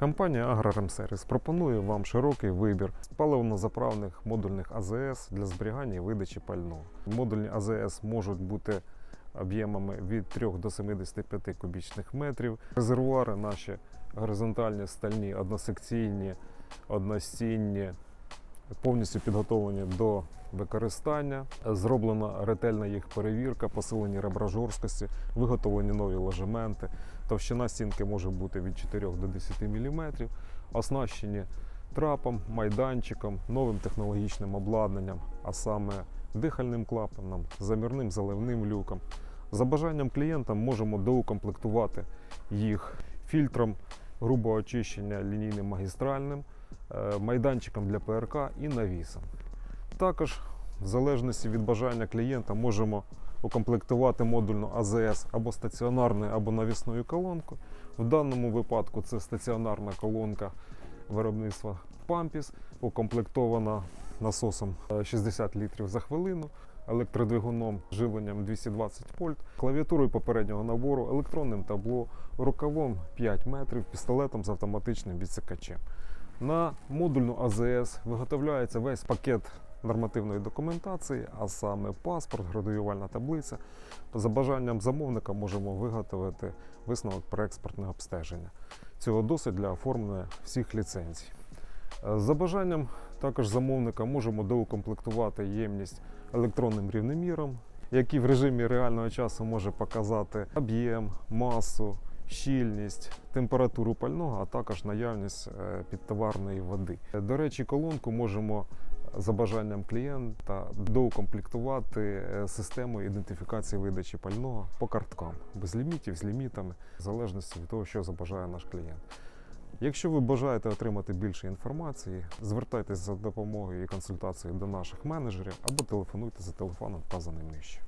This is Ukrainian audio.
Компанія «Агроремсервіс» пропонує вам широкий вибір паливно-заправних модульних АЗС для зберігання і видачі пального. Модульні АЗС можуть бути об'ємами від 3 до 75 кубічних метрів. Резервуари наші горизонтальні, стальні, односекційні, одностінні, повністю підготовлені до використання. Зроблена ретельна їх перевірка, посилені ребра жорсткості, виготовлені нові ложементи. Товщина стінки може бути від 4 до 10 мм, оснащені трапом, майданчиком, новим технологічним обладнанням, а саме дихальним клапаном, замірним заливним люком. За бажанням клієнта можемо доукомплектувати їх фільтром грубого очищення лінійним магістральним, майданчиком для ПРК і навісом. Також, в залежності від бажання клієнта, можемо укомплектувати модульну АЗС або стаціонарною, або навісною колонкою. В даному випадку це стаціонарна колонка виробництва Pampis, укомплектована насосом е, 60 літрів за хвилину, електродвигуном живленням 220 вольт, клавіатурою попереднього набору, електронним табло, рукавом 5 метрів, пістолетом з автоматичним відсікачем. На модульну АЗС виготовляється весь пакет нормативної документації, а саме паспорт, градуювальна таблиця. За бажанням замовника можемо виготовити висновок про експортне обстеження. Цього досить для оформлення всіх ліцензій. Е, За бажанням також замовника можемо доукомплектувати ємність електронним рівнеміром, який в режимі реального часу може показати об'єм, масу, щільність, температуру пального, а також наявність е, підтоварної води. Е, До речі, колонку можемо за бажанням клієнта доукомплектувати е, системою ідентифікації видачі пального по карткам, без лімітів, з лімітами, в залежності від того, що забажає наш клієнт. Якщо ви бажаєте отримати більше інформації, звертайтеся за допомогою і консультацією до наших менеджерів або телефонуйте за телефоном, вказаним нижче.